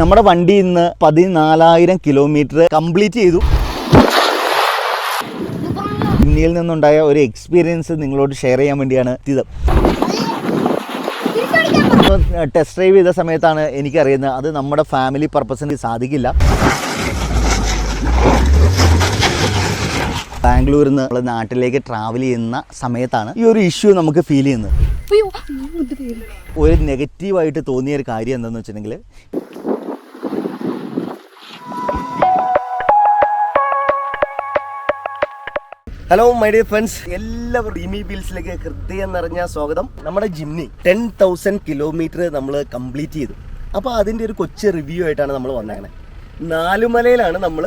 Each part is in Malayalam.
നമ്മുടെ വണ്ടി ഇന്ന് പതിനാലായിരം കിലോമീറ്റർ കംപ്ലീറ്റ് ചെയ്തു. ഇന്ത്യയിൽ നിന്നുണ്ടായ ഒരു എക്സ്പീരിയൻസ് നിങ്ങളോട് ഷെയർ ചെയ്യാൻ വേണ്ടിയാണ് എത്തിയത് ടെസ്റ്റ് ഡ്രൈവ് ചെയ്ത സമയത്താണ് എനിക്കറിയുന്നത്. അത് നമ്മുടെ ഫാമിലി പർപ്പസിന് സാധിക്കില്ല. ബാംഗ്ലൂരിൽ നിന്ന് നമ്മൾ നാട്ടിലേക്ക് ട്രാവൽ ചെയ്യുന്ന സമയത്താണ് ഈ ഒരു ഇഷ്യൂ നമുക്ക് ഫീൽ ചെയ്യുന്നത്. ഇത്. ഒരു നെഗറ്റീവായിട്ട് തോന്നിയ ഒരു കാര്യം എന്താണെന്ന് വെച്ചിട്ടുണ്ടെങ്കിൽ ഹലോ മൈ ഡിയർ ഫ്രണ്ട്സ് എല്ലാവരും ഇമി ബിൽസിലേക്ക് ഹൃദയം നിറഞ്ഞ സ്വാഗതം. നമ്മുടെ ജിംനി ടെൻ തൗസൻഡ് കിലോമീറ്റർ നമ്മൾ കംപ്ലീറ്റ് ചെയ്തു. അപ്പോൾ അതിന്റെ ഒരു കൊച്ചു റിവ്യൂ ആയിട്ടാണ് നമ്മൾ വന്നേക്കണേ. നാലുമലയിലാണ് നമ്മൾ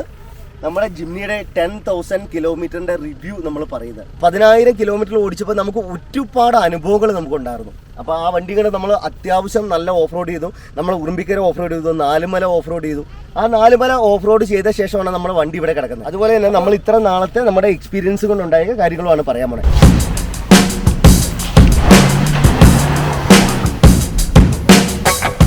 നമ്മുടെ ജിംനിയുടെ ടെൻ തൗസൻഡ് കിലോമീറ്ററിന്റെ റിവ്യൂ നമ്മൾ പറയുന്നത്. പതിനായിരം കിലോമീറ്റർ ഓടിച്ചപ്പോൾ നമുക്ക് ഒരുപാട് അനുഭവങ്ങൾ നമുക്ക് ഉണ്ടായിരുന്നു അപ്പോൾ ആ വണ്ടികൾ നമ്മൾ അത്യാവശ്യം നല്ല ഓഫ് റോഡ് ചെയ്തു. നമ്മൾ ഉറുമ്പിക്കര ഓഫ് റോഡ് ചെയ്തു നാലുമല ഓഫ് റോഡ് ചെയ്തു. ആ നാലുമല ഓഫ് റോഡ് ചെയ്ത ശേഷമാണ് നമ്മൾ വണ്ടി ഇവിടെ കിടക്കുന്നത്. അതുപോലെ തന്നെ നമ്മൾ ഇത്ര നാളത്തെ നമ്മുടെ എക്സ്പീരിയൻസ് കൊണ്ടുണ്ടായ കാര്യങ്ങളുമാണ് പറയാൻ പോണത്.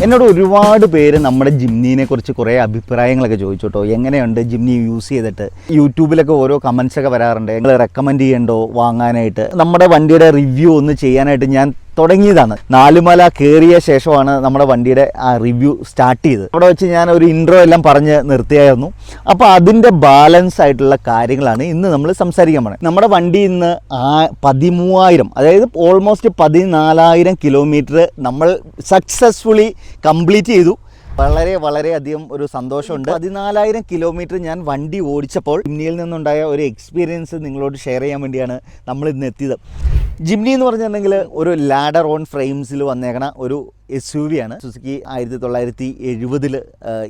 എന്നോട് ഒരുപാട് പേര് നമ്മുടെ ജിംനീനെ കുറിച്ച് കുറേ അഭിപ്രായങ്ങളൊക്കെ ചോദിച്ചു കേട്ടോ. എങ്ങനെയുണ്ട് ജിംനി യൂസ് ചെയ്തിട്ട്? യൂട്യൂബിലൊക്കെ ഓരോ കമൻസ് ഒക്കെ വരാറുണ്ട്. നിങ്ങൾ റെക്കമെൻഡ് ചെയ്യണ്ടോ വാങ്ങാനായിട്ട്? നമ്മുടെ വണ്ടിയുടെ റിവ്യൂ ഒന്ന് ചെയ്യാനായിട്ട് ഞാൻ തുടങ്ങിയതാണ്. നാലുമല കയറിയ ശേഷമാണ് നമ്മുടെ വണ്ടിയുടെ ആ റിവ്യൂ സ്റ്റാർട്ട് ചെയ്തത്. അവിടെ വെച്ച് ഞാൻ ഒരു ഇൻട്രോ എല്ലാം പറഞ്ഞ് നിർത്തിയായിരുന്നു. അപ്പോൾ അതിന്റെ ബാലൻസ് ആയിട്ടുള്ള കാര്യങ്ങളാണ് ഇന്ന് നമ്മൾ സംസാരിക്കാൻ പോണത് നമ്മുടെ വണ്ടി ഇന്ന് പതിമൂവായിരം അതായത് ഓൾമോസ്റ്റ് പതിനാലായിരം കിലോമീറ്റർ നമ്മൾ സക്സസ്ഫുള്ളി കംപ്ലീറ്റ് ചെയ്തു. വളരെ വളരെ അധികം ഒരു സന്തോഷമുണ്ട്. പതിനാലായിരം കിലോമീറ്റർ ഞാൻ വണ്ടി ഓടിച്ചപ്പോൾ ജിംനിയിൽ നിന്നുണ്ടായ ഒരു എക്സ്പീരിയൻസ് നിങ്ങളോട് ഷെയർ ചെയ്യാൻ വേണ്ടിയാണ് നമ്മൾ ഇന്ന് എത്തിയത്. ജിംനി എന്ന് പറഞ്ഞിട്ടുണ്ടെങ്കിൽ ഒരു ലാഡർ ഓൺ ഫ്രെയിംസിൽ വന്നേക്കണ ഒരു എസ് യു വി ആണ്. സുസുക്കി ആയിരത്തി തൊള്ളായിരത്തി എഴുപതിൽ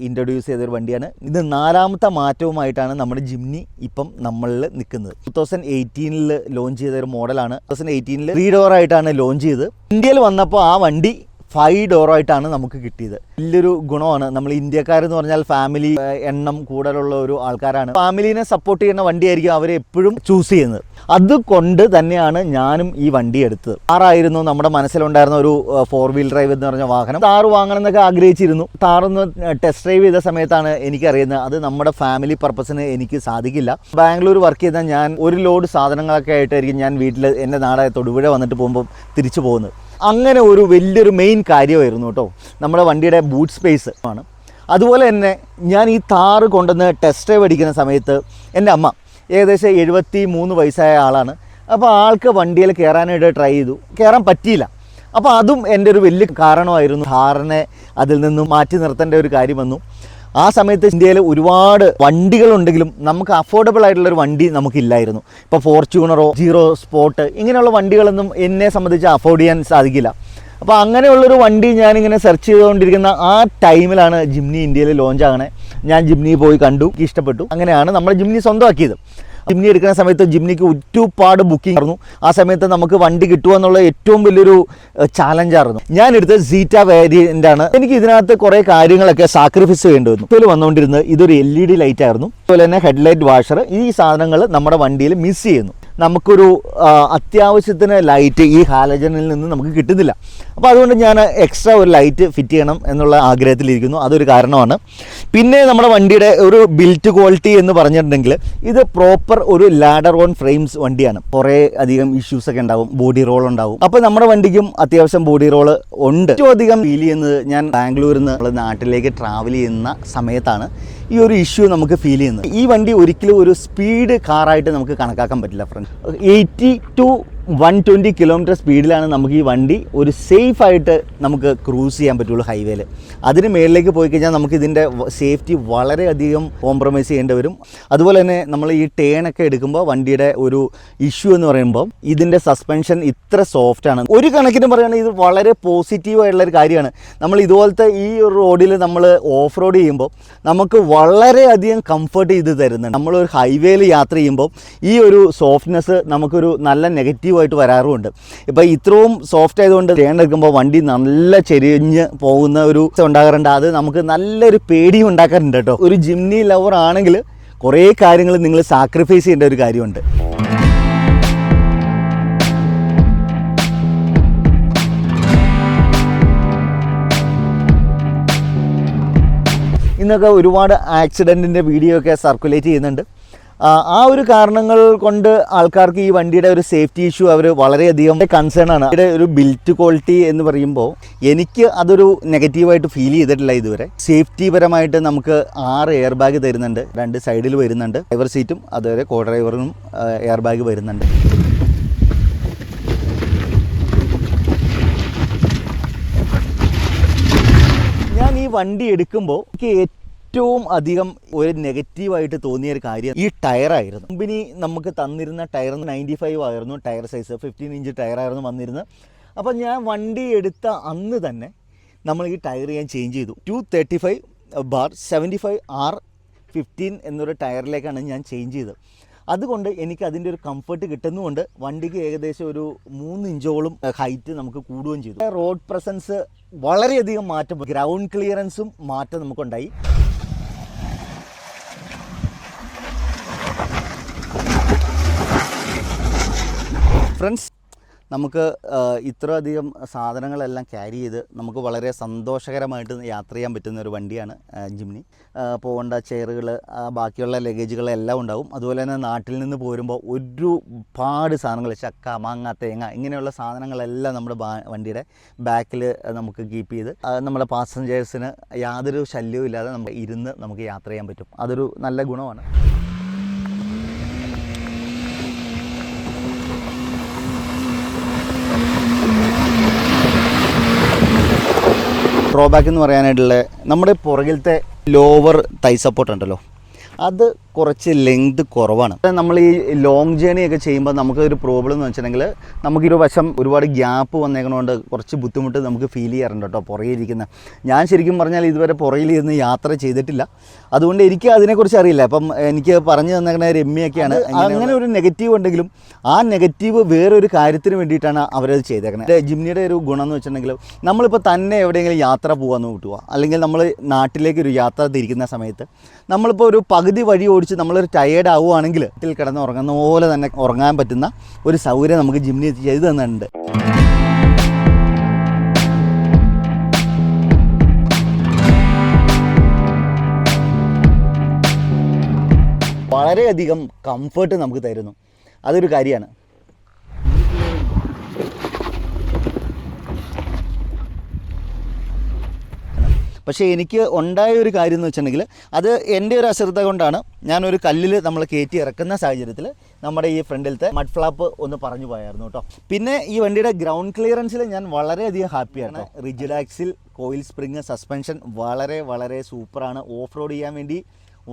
ഇൻട്രൊഡ്യൂസ് ചെയ്തൊരു വണ്ടിയാണ്. ഇത് നാലാമത്തെ മാറ്റവുമായിട്ടാണ് നമ്മുടെ ജിംനി ഇപ്പം നമ്മളിൽ നിൽക്കുന്നത്. ടു തൗസൻഡ് എയ്റ്റീനിൽ ലോഞ്ച് ചെയ്ത ഒരു മോഡലാണ് ടു തൗസൻഡ് എയ്റ്റീനിൽ ത്രീ ഡോർ ആയിട്ടാണ് ലോഞ്ച് ചെയ്ത് ഇന്ത്യയിൽ വന്നപ്പോൾ ആ വണ്ടി ഫൈവ് ഡോറായിട്ടാണ് നമുക്ക് കിട്ടിയത്. വലിയൊരു ഗുണമാണ്. നമ്മൾ ഇന്ത്യക്കാരെന്ന് പറഞ്ഞാൽ ഫാമിലി എണ്ണം കൂടുതലുള്ള ഒരു ആൾക്കാരാണ്. ഫാമിലിനെ സപ്പോർട്ട് ചെയ്യുന്ന വണ്ടിയായിരിക്കും അവരെ എപ്പോഴും ചൂസ് ചെയ്യുന്നത്. അതുകൊണ്ട് തന്നെയാണ് ഞാനും ഈ വണ്ടി എടുത്തത്. താറായിരുന്നു നമ്മുടെ മനസ്സിലുണ്ടായിരുന്ന ഒരു ഫോർ വീൽ ഡ്രൈവ് എന്ന് പറഞ്ഞ വാഹനം. താറ് വാങ്ങണം എന്നൊക്കെ ആഗ്രഹിച്ചിരുന്നു. താറൊന്ന് ടെസ്റ്റ് ഡ്രൈവ് ചെയ്ത സമയത്താണ് എനിക്കറിയുന്നത്. അത് നമ്മുടെ ഫാമിലി പർപ്പസിന് എനിക്ക് സാധിക്കില്ല. ബാംഗ്ലൂർ വർക്ക് ചെയ്ത ഞാൻ ഒരു ലോഡ് സാധനങ്ങളൊക്കെ ആയിട്ടായിരിക്കും ഞാൻ വീട്ടിൽ എന്റെ നാടായ തൊടുപുഴ വന്നിട്ട് പോകുമ്പോൾ തിരിച്ചു പോകുന്നത്. അങ്ങനെ ഒരു വലിയൊരു മെയിൻ കാര്യമായിരുന്നു കേട്ടോ. നമ്മുടെ വണ്ടിയുടെ ബൂട്ട് സ്പേസ് ആണ്. അതുപോലെ തന്നെ ഞാൻ ഈ താറ് കൊണ്ടുവന്ന് ടെസ്റ്റ് ഡ്രൈവ് അടിക്കുന്ന സമയത്ത് എന്റെ അമ്മ ഏകദേശം എഴുപത്തി മൂന്ന് വയസ്സായ ആളാണ്. അപ്പോൾ ആൾക്ക് വണ്ടിയിൽ കയറാനായിട്ട് ട്രൈ ചെയ്തു. കയറാൻ പറ്റിയില്ല. അപ്പോൾ അതും എന്റെ ഒരു വലിയ കാരണമായിരുന്നു. ധാരണെ അതിൽ നിന്നും മാറ്റി നിർത്തേണ്ട ഒരു കാര്യം വന്നു. ആ സമയത്ത് ഇന്ത്യയിൽ ഒരുപാട് വണ്ടികളുണ്ടെങ്കിലും നമുക്ക് അഫോർഡബിൾ ആയിട്ടുള്ള ഒരു വണ്ടി നമുക്കില്ലായിരുന്നു. ഇപ്പോൾ ഫോർച്യൂണറോ ജീറോ സ്പോട്ട് ഇങ്ങനെയുള്ള വണ്ടികളൊന്നും എന്നെ സംബന്ധിച്ച് അഫോർഡ് ചെയ്യാൻ സാധിക്കില്ല. അപ്പോൾ അങ്ങനെയുള്ളൊരു വണ്ടി ഞാനിങ്ങനെ സെർച്ച് ചെയ്തുകൊണ്ടിരിക്കുന്ന ആ ടൈമിലാണ് ജിംനി ഇന്ത്യയിൽ ലോഞ്ച് ആകണേ. ഞാൻ ജിംനി പോയി കണ്ടു ഇഷ്ടപ്പെട്ടു. അങ്ങനെയാണ് നമ്മൾ ജിംനി സ്വന്തമാക്കിയത്. ജിംനി എടുക്കുന്ന സമയത്ത് ജിംനിക്ക് ഒരുപാട് ബുക്കിംഗ് ആയിരുന്നു. ആ സമയത്ത് നമുക്ക് വണ്ടി കിട്ടുക എന്നുള്ള ഏറ്റവും വലിയൊരു ചാലഞ്ചായിരുന്നു ഞാൻ എടുത്ത സീറ്റ വേരിയന്റ് ആണ്. എനിക്ക് ഇതിനകത്ത് കുറേ കാര്യങ്ങളൊക്കെ സാക്രിഫൈസ് ചെയ്യേണ്ടി വന്നു. ഇതിൽ വന്നുകൊണ്ടിരുന്നത് ഇതൊരു എൽ ഇ ഡി ലൈറ്റ് ആയിരുന്നു. അതുപോലെ തന്നെ ഹെഡ്ലൈറ്റ് വാഷർ ഈ സാധനങ്ങൾ നമ്മുടെ വണ്ടിയിൽ മിസ് ചെയ്യുന്നു. നമുക്കൊരു അത്യാവശ്യത്തിന് ലൈറ്റ് ഈ ഹാലജനിൽ നിന്ന് നമുക്ക് കിട്ടുന്നില്ല. അപ്പോൾ അതുകൊണ്ട് ഞാൻ എക്സ്ട്രാ ഒരു ലൈറ്റ് ഫിറ്റ് ചെയ്യണം എന്നുള്ള ആഗ്രഹത്തിലിരിക്കുന്നു. അതൊരു കാരണമാണ്. പിന്നെ നമ്മുടെ വണ്ടിയുടെ ഒരു ബിൽറ്റ് ക്വാളിറ്റി എന്ന് പറഞ്ഞിട്ടുണ്ടെങ്കിൽ ഇത് പ്രോപ്പർ ഒരു ലാഡർ ഓൺ ഫ്രെയിംസ് വണ്ടിയാണ്. കുറേ അധികം ഇഷ്യൂസ് ഒക്കെ ഉണ്ടാവും. ബോഡി റോൾ ഉണ്ടാവും. അപ്പോൾ നമ്മുടെ വണ്ടിക്കും അത്യാവശ്യം ബോഡി റോൾ ഉണ്ട്. ഏറ്റവും അധികം ഫീൽ ചെയ്യുന്നത് ഞാൻ ബാംഗ്ലൂരിൽ നിന്ന് നാട്ടിലേക്ക് ട്രാവൽ ചെയ്യുന്ന സമയത്താണ്. ഈ ഒരു ഇഷ്യൂ നമുക്ക് ഫീൽ ചെയ്യുന്നത്. ഈ വണ്ടി ഒരിക്കലും ഒരു സ്പീഡ് കാറായിട്ട് നമുക്ക് കണക്കാക്കാൻ പറ്റില്ല front eighty two one twenty kilometre സ്പീഡിലാണ് നമുക്ക് ഈ വണ്ടി ഒരു സേഫായിട്ട് നമുക്ക് ക്രൂസ് ചെയ്യാൻ പറ്റുള്ളൂ ഹൈവേയിൽ അതിന് മേളിലേക്ക് പോയി കഴിഞ്ഞാൽ നമുക്ക് ഇതിന്റെ സേഫ്റ്റി വളരെയധികം കോംപ്രമൈസ് ചെയ്യേണ്ടി വരും. അതുപോലെ തന്നെ നമ്മൾ ഈ ടേണൊക്കെ എടുക്കുമ്പോൾ വണ്ടിയുടെ ഒരു ഇഷ്യൂ എന്ന് പറയുമ്പോൾ ഇതിന്റെ സസ്പെൻഷൻ ഇത്ര സോഫ്റ്റാണ് ഒരു കണക്കിന് പറയുകയാണെങ്കിൽ ഇത് വളരെ പോസിറ്റീവ് ആയിട്ടുള്ള ഒരു കാര്യമാണ്. നമ്മൾ ഇതുപോലത്തെ ഈ റോഡിൽ നമ്മൾ ഓഫ് റോഡ് ചെയ്യുമ്പോൾ നമുക്ക് വളരെയധികം കംഫർട്ട് ചെയ്ത് തരുന്നുണ്ട്. നമ്മളൊരു ഹൈവേയിൽ യാത്ര ചെയ്യുമ്പോൾ ഈ ഒരു സോഫ്റ്റ്നെസ് നമുക്കൊരു നല്ല നെഗറ്റീവായിട്ട് വരാറുമുണ്ട്. ഇപ്പോൾ ഇത്രയും സോഫ്റ്റ് ആയതുകൊണ്ട് തേണ്ടെടുക്കുമ്പോൾ വണ്ടി നല്ല ചെരിഞ്ഞ് പോകുന്ന ഒരു ഉണ്ടാകാറുണ്ട്. അത് നമുക്ക് നല്ലൊരു പേടിയും ഉണ്ടാക്കാറുണ്ട് കേട്ടോ. ഒരു ജിംനി ലവർ ആണെങ്കിൽ കുറേ കാര്യങ്ങൾ നിങ്ങൾ സാക്രിഫൈസ് ചെയ്യേണ്ട ഒരു കാര്യമുണ്ട്. ഇന്നൊക്കെ ഒരുപാട് ആക്സിഡന്റിന്റെ വീഡിയോ ഒക്കെ സർക്കുലേറ്റ് ചെയ്യുന്നുണ്ട്. ആ, ഒരു കാരണങ്ങൾ കൊണ്ട് ആൾക്കാർക്ക് ഈ വണ്ടിയുടെ ഒരു സേഫ്റ്റി ഇഷ്യൂ അവർ വളരെയധികം കൺസേൺ ആണ്. ഇതിന്റെ ഒരു ബിൽറ്റ് ക്വാളിറ്റി എന്ന് പറയുമ്പോൾ എനിക്ക് അതൊരു നെഗറ്റീവായിട്ട് ഫീൽ ചെയ്തിട്ടില്ല ഇതുവരെ. സേഫ്റ്റി പരമായിട്ട് നമുക്ക് ആറ് എയർ ബാഗ് തരുന്നുണ്ട്. രണ്ട് സൈഡിൽ വരുന്നുണ്ട്. ഡ്രൈവർ സീറ്റും അതുവരെ കോ ഡ്രൈവറിനും എയർ ബാഗ് വരുന്നുണ്ട്. ഞാൻ ഈ വണ്ടി എടുക്കുമ്പോൾ എനിക്ക് ഏറ്റവും അധികം ഒരു നെഗറ്റീവായിട്ട് തോന്നിയ ഒരു കാര്യം ഈ ടയറായിരുന്നു. കമ്പനി നമുക്ക് തന്നിരുന്ന ടയർ നയന്റി ഫൈവ് ആയിരുന്നു. ടയർ സൈസ് ഫിഫ്റ്റീൻ ഇഞ്ച് ടയറായിരുന്നു വന്നിരുന്നത്. അപ്പം ഞാൻ വണ്ടി എടുത്ത അന്ന് തന്നെ നമ്മൾ ഈ ടയർ ഞാൻ ചേഞ്ച് ചെയ്തു. Two thirty five bar seventy five R fifteen എന്നൊരു ടയറിലേക്കാണ് ഞാൻ ചേഞ്ച് ചെയ്തത്. അതുകൊണ്ട് എനിക്ക് അതിന്റെ ഒരു കംഫർട്ട് കിട്ടുന്നതുകൊണ്ട് വണ്ടിക്ക് ഏകദേശം ഒരു മൂന്ന് ഇഞ്ചോളം ഹൈറ്റ് നമുക്ക് കൂടുകയും ചെയ്തു. റോഡ് പ്രസൻസ് വളരെയധികം മാറ്റം ഗ്രൗണ്ട് ക്ലിയറൻസും മാറ്റം നമുക്കുണ്ടായി. ഫ്രണ്ട്സ് നമുക്ക് ഇത്രയധികം സാധനങ്ങളെല്ലാം ക്യാരി ചെയ്ത് നമുക്ക് വളരെ സന്തോഷകരമായിട്ട് യാത്ര ചെയ്യാൻ പറ്റുന്ന ഒരു വണ്ടിയാണ് ജിംനി. പോകേണ്ട ചെയറുകൾ ബാക്കിയുള്ള ലഗേജുകളെല്ലാം ഉണ്ടാവും. അതുപോലെ തന്നെ നാട്ടിൽ നിന്ന് പോരുമ്പോൾ ഒരുപാട് സാധനങ്ങൾ ചക്ക മാങ്ങ തേങ്ങ ഇങ്ങനെയുള്ള സാധനങ്ങളെല്ലാം നമ്മുടെ വണ്ടിയുടെ ബാക്കിൽ നമുക്ക് കീപ്പ് ചെയ്ത് നമ്മുടെ പാസഞ്ചേഴ്സിന് യാതൊരു ശല്യവും ഇല്ലാതെ നമുക്ക് ഇരുന്ന് നമുക്ക് യാത്ര ചെയ്യാൻ പറ്റും. അതൊരു നല്ല ഗുണമാണ്. ഡ്രോബാക്ക് എന്ന് പറയാനായിട്ടുള്ള നമ്മുടെ പുറകിലത്തെ ലോവർ തൈ സപ്പോർട്ട് ഉണ്ടല്ലോ. അത് കുറച്ച് ലെങ്ത് കുറവാണ്. നമ്മൾ ഈ ലോങ് ജേണി ഒക്കെ ചെയ്യുമ്പോൾ നമുക്ക് ഒരു പ്രോബ്ലം എന്ന് വെച്ചിട്ടുണ്ടെങ്കിൽ നമുക്ക് ഒരു വശം ഒരുപാട് ഗ്യാപ്പ് വന്നേക്കണോണ്ട് കുറച്ച് ബുദ്ധിമുട്ട് നമുക്ക് ഫീൽ ചെയ്യാറുണ്ട് കേട്ടോ പുറകെയിരിക്കുന്ന ഞാൻ ശരിക്കും പറഞ്ഞാൽ ഇതുവരെ പുറകിൽ ഇരുന്ന് യാത്ര ചെയ്തിട്ടില്ല. അതുകൊണ്ട് എനിക്ക് അതിനെക്കുറിച്ച് അറിയില്ല. അപ്പം എനിക്ക് പറഞ്ഞു തന്നേക്കണ രമ്യൊക്കെയാണ് അങ്ങനെ ഒരു നെഗറ്റീവ് ഉണ്ടെങ്കിലും ആ നെഗറ്റീവ് വേറൊരു കാര്യത്തിന് വേണ്ടിയിട്ടാണ് അവരത് ചെയ്തേക്കുന്നത് ജിംനിയുടെ ഒരു ഗുണം എന്ന് വെച്ചിട്ടുണ്ടെങ്കിൽ നമ്മളിപ്പോൾ തന്നെ എവിടെയെങ്കിലും യാത്ര പോകാമെന്ന് കൂട്ടുക അല്ലെങ്കിൽ നമ്മൾ നാട്ടിലേക്ക് ഒരു യാത്ര തിരിക്കുന്ന സമയത്ത് നമ്മളിപ്പോൾ ഒരു പകുതി വഴി ഓടിച്ച് നമ്മളൊരു ടയേർഡ് ആവുകയാണെങ്കിൽ വീട്ടിൽ കിടന്ന് ഉറങ്ങുന്ന പോലെ തന്നെ ഉറങ്ങാൻ പറ്റുന്ന ഒരു സൗകര്യം നമുക്ക് ജിംനി ചെയ്തു തന്നിട്ടുണ്ട്. വളരെയധികം കംഫർട്ട് നമുക്ക് തരുന്നു. അതൊരു കാര്യമാണ്. പക്ഷേ എനിക്ക് ഉണ്ടായ ഒരു കാര്യം എന്ന് വെച്ചിട്ടുണ്ടെങ്കിൽ അത് എന്റെ ഒരു അശ്രദ്ധ കൊണ്ടാണ് ഞാനൊരു കല്ലിൽ നമ്മൾ കയറ്റി ഇറക്കുന്ന സാഹചര്യത്തിൽ നമ്മുടെ ഈ ഫ്രണ്ടിലത്തെ മഡ് ഫ്ലാപ്പ് ഒന്ന് പറഞ്ഞു പോയായിരുന്നു കേട്ടോ. പിന്നെ ഈ വണ്ടിയുടെ ഗ്രൗണ്ട് ക്ലിയറൻസിൽ ഞാൻ വളരെയധികം ഹാപ്പിയാണ് റിജിലാക്സിൽ ആക്സിൽ കോയിൽ സ്പ്രിങ് സസ്പെൻഷൻ വളരെ വളരെ സൂപ്പറാണ്. ഓഫ് റോഡ് ചെയ്യാൻ വേണ്ടി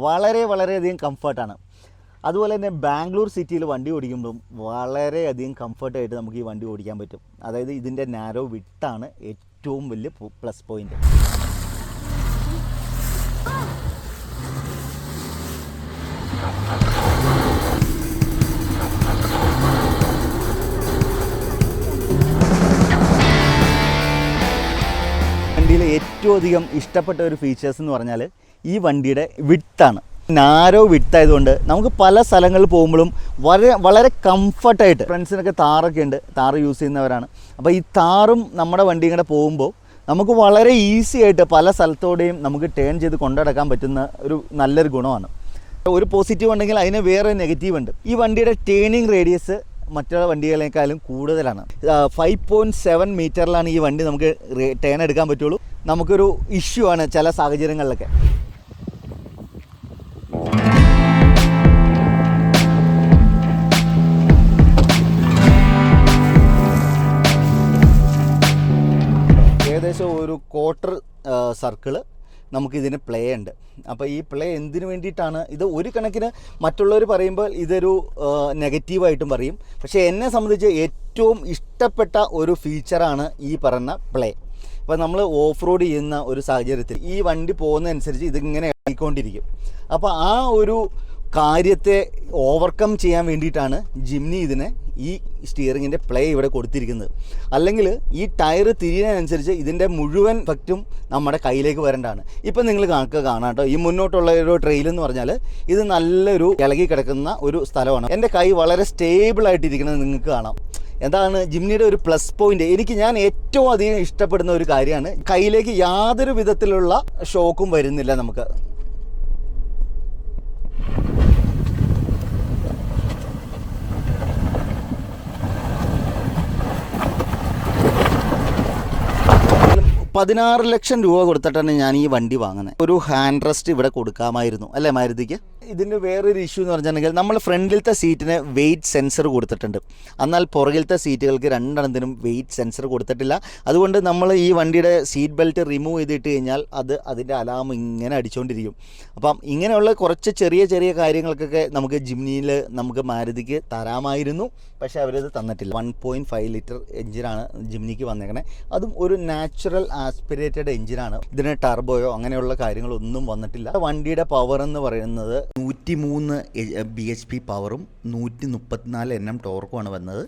വളരെ വളരെയധികം കംഫർട്ടാണ്. അതുപോലെ തന്നെ ബാംഗ്ലൂർ സിറ്റിയിൽ വണ്ടി ഓടിക്കുമ്പോഴും വളരെയധികം കംഫർട്ടായിട്ട് നമുക്ക് ഈ വണ്ടി ഓടിക്കാൻ പറ്റും. അതായത് ഇതിന്റെ നാരോ വിട്ടാണ് ഏറ്റവും വലിയ പ്ലസ് പോയിന്റ് ഏറ്റവും അധികം ഇഷ്ടപ്പെട്ട ഒരു ഫീച്ചേഴ്സ് എന്ന് പറഞ്ഞാൽ ഈ വണ്ടിയുടെ വിട്ടാണ് നാരോ വിട്ടായതുകൊണ്ട് നമുക്ക് പല സ്ഥലങ്ങളിൽ പോകുമ്പോഴും വളരെ വളരെ കംഫർട്ടായിട്ട് ഫ്രണ്ട്സിനൊക്കെ താറൊക്കെ ഉണ്ട്. താറ് യൂസ് ചെയ്യുന്നവരാണ്. അപ്പോൾ ഈ താറും നമ്മുടെ വണ്ടിയും കൂടെ പോകുമ്പോൾ നമുക്ക് വളരെ ഈസി ആയിട്ട് പല സ്ഥലത്തോടെയും നമുക്ക് ടേൺ ചെയ്ത് കൊണ്ടുനടക്കാൻ പറ്റുന്ന ഒരു നല്ലൊരു ഗുണമാണ്. ഒരു പോസിറ്റീവ് ഉണ്ടെങ്കിൽ അതിന് വേറെ നെഗറ്റീവ് ഉണ്ട്. ഈ വണ്ടിയുടെ ടേണിംഗ് റേഡിയസ് മറ്റുള്ള വണ്ടികളെക്കാളും കൂടുതലാണ്. ഫൈവ് പോയിന്റ് സെവൻ മീറ്ററിലാണ് ഈ വണ്ടി നമുക്ക് ടേൺ എടുക്കാൻ പറ്റുള്ളൂ. നമുക്കൊരു ഇഷ്യൂ ആണ് ചില സാഹചര്യങ്ങളിലൊക്കെ. ഏകദേശം ഒരു ക്വാർട്ടർ സർക്കിൾ നമുക്കിതിന് പ്ലേ ഉണ്ട്. അപ്പോൾ ഈ പ്ലേ എന്തിനു വേണ്ടിയിട്ടാണ്? ഇത് ഒരു കണക്കിന് മറ്റുള്ളവർ പറയുമ്പോൾ ഇതൊരു നെഗറ്റീവായിട്ടും പറയും. പക്ഷേ എന്നെ സംബന്ധിച്ച് ഏറ്റവും ഇഷ്ടപ്പെട്ട ഒരു ഫീച്ചറാണ് ഈ പറഞ്ഞ പ്ലേ അപ്പോൾ നമ്മൾ ഓഫ് റോഡ് ചെയ്യുന്ന ഒരു സാഹചര്യത്തിൽ ഈ വണ്ടി പോകുന്നതനുസരിച്ച് ഇതിങ്ങനെ ആയിക്കൊണ്ടിരിക്കും അപ്പോൾ ആ ഒരു കാര്യത്തെ ഓവർകം ചെയ്യാൻ വേണ്ടിയിട്ടാണ് ജിംനി ഇതിനെ ഈ സ്റ്റിയറിങ്ങിന്റെ പ്ലേ ഇവിടെ കൊടുത്തിരിക്കുന്നത്. അല്ലെങ്കിൽ ഈ ടയർ തിരിയുന്നതിനനുസരിച്ച് ഇതിന്റെ മുഴുവൻ ഫക്റ്റും നമ്മുടെ കയ്യിലേക്ക് വരേണ്ടതാണ്. ഇപ്പം നിങ്ങൾ കണക്ക് കാണാം കേട്ടോ. ഈ മുന്നോട്ടുള്ള ഒരു ട്രെയിൽ എന്ന് പറഞ്ഞാൽ ഇത് നല്ലൊരു ഇളകി കിടക്കുന്ന ഒരു സ്ഥലമാണ്. എന്റെ കൈ വളരെ സ്റ്റേബിളായിട്ടിരിക്കുന്നത് നിങ്ങൾക്ക് കാണാം. എന്താണ് ജിംനിയുടെ ഒരു പ്ലസ് പോയിന്റ് എനിക്ക് ഞാൻ ഏറ്റവും അധികം ഇഷ്ടപ്പെടുന്ന ഒരു കാര്യമാണ് കയ്യിലേക്ക് യാതൊരു വിധത്തിലുള്ള ഷോക്കും വരുന്നില്ല നമുക്ക്. പതിനാറ് ലക്ഷം രൂപ കൊടുത്തിട്ടാണ് ഞാൻ ഈ വണ്ടി വാങ്ങുന്നത്. ഒരു ഹാൻഡ് റെസ്റ്റ് ഇവിടെ കൊടുക്കാമായിരുന്നു. അല്ലേ മാരുതിക്ക്? ഇതിന്റെ വേറൊരു ഇഷ്യൂ എന്ന് പറഞ്ഞിട്ടുണ്ടെങ്കിൽ നമ്മൾ ഫ്രണ്ടിലത്തെ സീറ്റിന് വെയിറ്റ് സെൻസർ കൊടുത്തിട്ടുണ്ട്. എന്നാൽ പുറകിലത്തെ സീറ്റുകൾക്ക് രണ്ടെണ്ണത്തിനും വെയിറ്റ് സെൻസർ കൊടുത്തിട്ടില്ല. അതുകൊണ്ട് നമ്മൾ ഈ വണ്ടിയുടെ സീറ്റ് ബെൽറ്റ് റിമൂവ് ചെയ്തിട്ട് കഴിഞ്ഞാൽ അത് അതിന്റെ അലാം ഇങ്ങനെ അടിച്ചുകൊണ്ടിരിക്കും അപ്പം ഇങ്ങനെയുള്ള കുറച്ച് ചെറിയ ചെറിയ കാര്യങ്ങൾക്കൊക്കെ നമുക്ക് ജിംനിയിൽ നമുക്ക് മാരുതിക്ക് തരാമായിരുന്നു. പക്ഷേ അവരത് തന്നിട്ടില്ല. വൺ പോയിന്റ് ഫൈവ് ലിറ്റർ എഞ്ചിനാണ് ജിംനിക്ക് വന്നേക്കണേ. അതും ഒരു നാച്ചുറൽ ആസ്പിരേറ്റഡ് എഞ്ചിനാണ് ഇതിന് ടർബോയോ അങ്ങനെയുള്ള കാര്യങ്ങളൊന്നും വന്നിട്ടില്ല. വണ്ടിയുടെ പവർ എന്ന് പറയുന്നത് നൂറ്റി മൂന്ന് ബി എച്ച് പി പവറും നൂറ്റി മുപ്പത്തിനാല് എൻ എം ടോർക്കുമാണ് വന്നത്.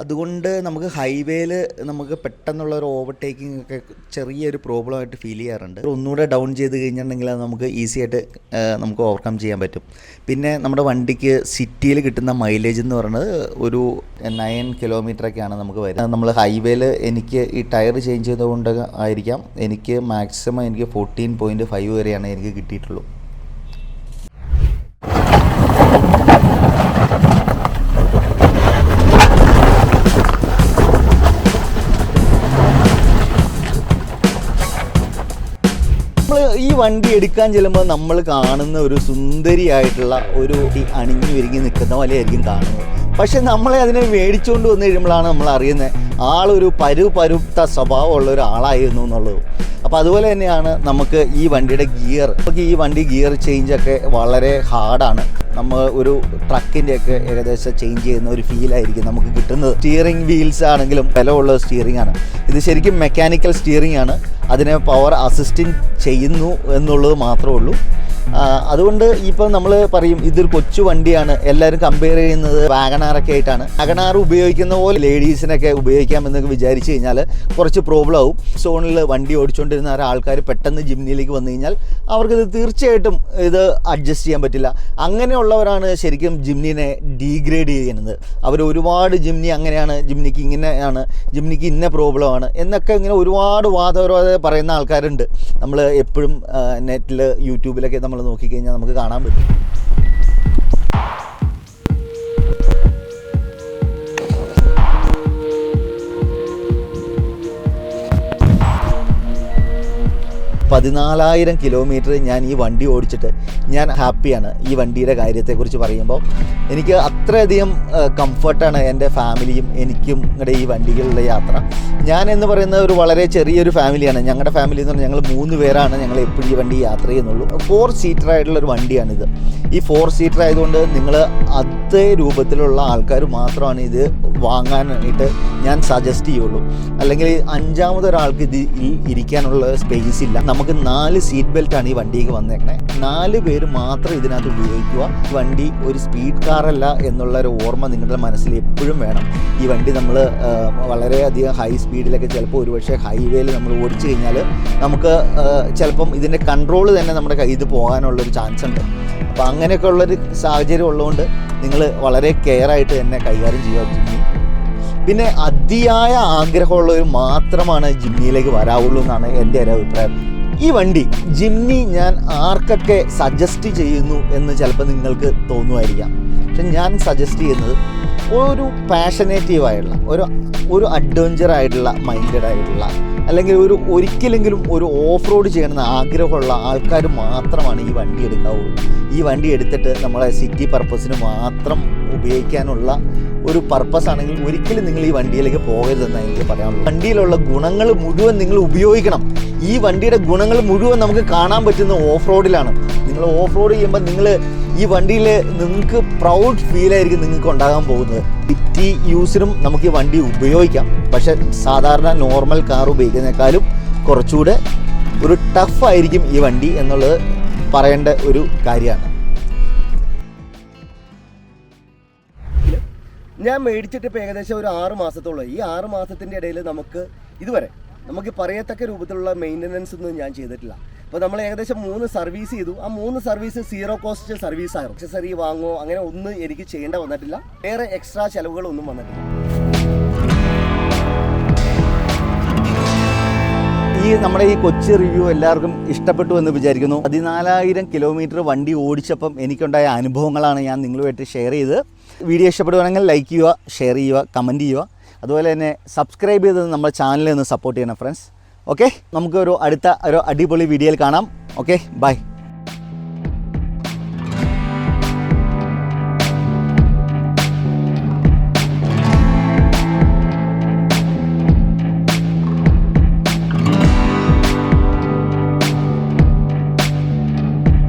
അതുകൊണ്ട് നമുക്ക് ഹൈവേയിൽ നമുക്ക് പെട്ടെന്നുള്ള ഒരു ഓവർടേക്കിംഗ് ഒക്കെ ചെറിയൊരു പ്രോബ്ലം ആയിട്ട് ഫീൽ ചെയ്യാറുണ്ട്. ഒന്നുകൂടെ ഡൗൺ ചെയ്ത് കഴിഞ്ഞിട്ടുണ്ടെങ്കിൽ അത് നമുക്ക് ഈസി ആയിട്ട് നമുക്ക് ഓവർകം ചെയ്യാൻ പറ്റും. പിന്നെ നമ്മുടെ വണ്ടിക്ക് സിറ്റിയിൽ കിട്ടുന്ന മൈലേജ് എന്ന് പറയുന്നത് ഒരു നയൻ കിലോമീറ്ററൊക്കെയാണ് നമുക്ക് വരുന്നത്. നമ്മൾ ഹൈവേയിൽ എനിക്ക് ഈ ടയർ ചേഞ്ച് ചെയ്തുകൊണ്ട് ആയിരിക്കാം. എനിക്ക് മാക്സിമം എനിക്ക് ഫോർട്ടീൻ പോയിന്റ് ഫൈവ് വരെയാണ് എനിക്ക് കിട്ടിയിട്ടുള്ളൂ. വണ്ടി എടുക്കാൻ ചെല്ലുമ്പോൾ നമ്മൾ കാണുന്ന ഒരു സുന്ദരിയായിട്ടുള്ള ഒരു അണിഞ്ഞു ഒരുങ്ങി നിൽക്കുന്ന പോലെയായിരിക്കും കാണുന്നത്. പക്ഷെ നമ്മളെ അതിനെ മേടിച്ചുകൊണ്ട് വന്നു കഴിയുമ്പോഴാണ് നമ്മൾ അറിയുന്നത് ആളൊരു പരു പരുത്ത സ്വഭാവമുള്ള ഒരാളായിരുന്നു എന്നുള്ളത്. അപ്പോൾ അതുപോലെ തന്നെയാണ് നമുക്ക് ഈ വണ്ടിയുടെ ഗിയർ. നമുക്ക് ഈ വണ്ടി ഗിയർ ചേഞ്ചൊക്കെ വളരെ ഹാർഡാണ്. നമ്മൾ ഒരു ട്രക്കിന്റെയൊക്കെ ഏകദേശം ചേഞ്ച് ചെയ്യുന്ന ഒരു ഫീലായിരിക്കും നമുക്ക് കിട്ടുന്നത്. സ്റ്റിയറിംഗ് വീൽസ് ആണെങ്കിലും ബലമുള്ള സ്റ്റിയറിംഗ് ആണ് ഇത് ശരിക്കും മെക്കാനിക്കൽ സ്റ്റിയറിംഗ് ആണ് അതിനെ പവർ അസിസ്റ്റിംഗ് ചെയ്യുന്നു എന്നുള്ളത് മാത്രമേ ഉള്ളൂ. അതുകൊണ്ട് ഇപ്പം നമ്മൾ പറയും ഇതൊരു കൊച്ചു വണ്ടിയാണ്. എല്ലാവരും കമ്പയർ ചെയ്യുന്നത് വാഗണാറൊക്കെ ആയിട്ടാണ്. വാഗണാർ ഉപയോഗിക്കുന്ന പോലെ ലേഡീസിനൊക്കെ ഉപയോഗിക്കാമെന്നൊക്കെ വിചാരിച്ചു കഴിഞ്ഞാൽ കുറച്ച് പ്രോബ്ലം ആവും. സോണിൽ വണ്ടി ഓടിച്ചുകൊണ്ടിരുന്ന ആൾക്കാർ പെട്ടെന്ന് ജിംനിയിലേക്ക് വന്നു കഴിഞ്ഞാൽ അവർക്കിത് തീർച്ചയായിട്ടും ഇത് അഡ്ജസ്റ്റ് ചെയ്യാൻ പറ്റില്ല. അങ്ങനെയുള്ളവരാണ് ശരിക്കും ജിംനിനെ ഡീഗ്രേഡ് ചെയ്യുന്നത്. അവർ ഒരുപാട് ജിംനി അങ്ങനെയാണ് ജിംനിക്ക് ഇങ്ങനെയാണ് ജിംനിക്ക് ഇന്ന പ്രോബ്ലമാണ് എന്നൊക്കെ ഇങ്ങനെ ഒരുപാട് വാദപരവാദ പറയുന്ന ആൾക്കാരുണ്ട്. നമ്മൾ എപ്പോഴും നെറ്റിൽ യൂട്യൂബിലൊക്കെ നമ്മൾ നോക്കിക്കഴിഞ്ഞാൽ നമുക്ക് കാണാൻ പറ്റും. പതിനാലായിരം കിലോമീറ്റർ ഞാൻ ഈ വണ്ടി ഓടിച്ചിട്ട് ഞാൻ ഹാപ്പിയാണ് ഈ വണ്ടിയുടെ കാര്യത്തെക്കുറിച്ച് പറയുമ്പോൾ. എനിക്ക് അത്രയധികം കംഫർട്ടാണ് എന്റെ ഫാമിലിയും എനിക്കും ഇങ്ങടെ ഈ വണ്ടികളിലെ യാത്ര. ഞാൻ എന്ന് പറയുന്ന ഒരു വളരെ ചെറിയൊരു ഫാമിലിയാണ്. ഞങ്ങളുടെ ഫാമിലി എന്ന് പറഞ്ഞാൽ ഞങ്ങൾ മൂന്ന് പേരാണ് ഞങ്ങൾ എപ്പോഴും ഈ വണ്ടി യാത്ര ചെയ്യുന്നുള്ളൂ. ഫോർ സീറ്റർ ആയിട്ടുള്ള ഒരു വണ്ടിയാണിത് ഈ ഫോർ സീറ്റർ ആയതുകൊണ്ട് നിങ്ങൾ അതേ രൂപത്തിലുള്ള ആൾക്കാർ മാത്രമാണ് ഇത് വാങ്ങാനായിട്ട് ഞാൻ സജസ്റ്റ് ചെയ്യുള്ളൂ. അല്ലെങ്കിൽ അഞ്ചാമതൊരാൾക്ക് ഇത് ഇരിക്കാനുള്ള സ്പേസ് ഇല്ല. നമുക്ക് നാല് സീറ്റ് ബെൽറ്റാണ് ഈ വണ്ടിക്ക് വന്നേക്കണേ. നാല് മാത്രം ഇതിനകത്ത് ഉപയോഗിക്കുക. വണ്ടി ഒരു സ്പീഡ് കാറല്ല എന്നുള്ള ഒരു ഓർമ്മ നിങ്ങളുടെ മനസ്സിൽ എപ്പോഴും വേണം. ഈ വണ്ടി നമ്മൾ വളരെയധികം ഹൈ സ്പീഡിലൊക്കെ ചിലപ്പോൾ ഒരുപക്ഷെ ഹൈവേയിൽ നമ്മൾ ഓടിച്ചു കഴിഞ്ഞാൽ നമുക്ക് ചിലപ്പം ഇതിന്റെ കൺട്രോൾ തന്നെ നമ്മുടെ കയ്യിൽ പോകാനുള്ളൊരു ചാൻസ് ഉണ്ട്. അപ്പോൾ അങ്ങനെയൊക്കെ ഉള്ളൊരു സാഹചര്യം ഉള്ളതുകൊണ്ട് നിങ്ങൾ വളരെ കെയർ ആയിട്ട് തന്നെ കൈകാര്യം ചെയ്യുക ജിമ്മി. പിന്നെ അതിയായ ആഗ്രഹമുള്ളവർ മാത്രമാണ് ജിമ്മിയിലേക്ക് വരാവുള്ളൂ എന്നാണ് എന്റെ ഒരു അഭിപ്രായം. ഈ വണ്ടി ജിമ്മി ഞാൻ ആർക്കൊക്കെ സജസ്റ്റ് ചെയ്യുന്നു എന്ന് ചിലപ്പോൾ നിങ്ങൾക്ക് തോന്നുമായിരിക്കാം. പക്ഷെ ഞാൻ സജസ്റ്റ് ചെയ്യുന്നത് ഒരു പാഷനേറ്റീവ് ആയിട്ടുള്ള ഒരു ഒരു അഡ്വഞ്ചർ ആയിട്ടുള്ള മൈൻഡഡ് ആയിട്ടുള്ള അല്ലെങ്കിൽ ഒരു ഒരിക്കലെങ്കിലും ഒരു ഓഫ് റോഡ് ചെയ്യണമെന്ന് ആഗ്രഹമുള്ള ആൾക്കാർ മാത്രമാണ് ഈ വണ്ടി എടുക്കാവുള്ളൂ ഈ വണ്ടി എടുത്തിട്ട് നമ്മളെ സിറ്റി പർപ്പസിന് മാത്രം ഉപയോഗിക്കാനുള്ള ഒരു പർപ്പസ് ആണെങ്കിൽ ഒരിക്കലും നിങ്ങൾ ഈ വണ്ടിയിലേക്ക് പോകരുതെന്ന് എനിക്ക് പറയാനുള്ളൂ വണ്ടിയിലുള്ള ഗുണങ്ങൾ മുഴുവൻ നിങ്ങൾ ഉപയോഗിക്കണം. ഈ വണ്ടിയുടെ ഗുണങ്ങൾ മുഴുവൻ നമുക്ക് കാണാൻ പറ്റുന്ന ഓഫ് റോഡിലാണ് നിങ്ങൾ ഓഫ് റോഡ് ചെയ്യുമ്പോൾ നിങ്ങൾ ഈ വണ്ടിയിൽ നിങ്ങൾക്ക് പ്രൗഡ് ഫീൽ ആയിരിക്കും നിങ്ങൾക്ക് ഉണ്ടാകാൻ പോകുന്നത്. സിറ്റി യൂസിനും നമുക്ക് ഈ വണ്ടി ഉപയോഗിക്കാം. പക്ഷെ സാധാരണ നോർമൽ കാർ ഉപയോഗിക്കുന്നതിനേക്കാളും കുറച്ചുകൂടെ ഒരു ടഫ് ആയിരിക്കും ഈ വണ്ടി എന്നുള്ളത് പറയേണ്ട ഒരു കാര്യമാണ്. ഞാൻ മേടിച്ചിട്ട് ഇപ്പോൾ ഏകദേശം ഒരു ആറ് മാസത്തോളം ഈ ആറ് മാസത്തിന്റെ ഇടയിൽ നമുക്ക് ഇതുവരെ നമുക്ക് പറയത്തക്ക രൂപത്തിലുള്ള മെയിന്റനൻസ് ഒന്നും ഞാൻ ചെയ്തിട്ടില്ല. അപ്പോൾ നമ്മൾ ഏകദേശം മൂന്ന് സർവീസ് ചെയ്തു. ആ മൂന്ന് സർവീസ് സീറോ കോസ്റ്റ് സർവീസ് ആയിരുന്നു അക്സസറി വാങ്ങുമോ അങ്ങനെ ഒന്നും എനിക്ക് ചെയ്യേണ്ട വന്നിട്ടില്ല. വേറെ എക്സ്ട്രാ ചിലവുകളൊന്നും വന്നിട്ടില്ല. ഈ നമ്മുടെ ഈ കൊച്ചി റിവ്യൂ എല്ലാവർക്കും ഇഷ്ടപ്പെട്ടു എന്ന് വിചാരിക്കുന്നു. പതിനാലായിരം കിലോമീറ്റർ വണ്ടി ഓടിച്ചപ്പം എനിക്കുണ്ടായ അനുഭവങ്ങളാണ് ഞാൻ നിങ്ങളുമായിട്ട് ഷെയർ ചെയ്ത് വീഡിയോ ഇഷ്ടപ്പെടുവാണെങ്കിൽ ലൈക്ക് ചെയ്യുക ഷെയർ ചെയ്യുക കമന്റ് ചെയ്യുക. അതുപോലെ തന്നെ സബ്സ്ക്രൈബ് ചെയ്തത് നമ്മുടെ ചാനലിൽ നിന്ന് സപ്പോർട്ട് ചെയ്യണം ഫ്രണ്ട്സ് ഓക്കെ നമുക്കൊരു അടുത്ത ഒരു അടിപൊളി വീഡിയോയിൽ കാണാം. Okay bye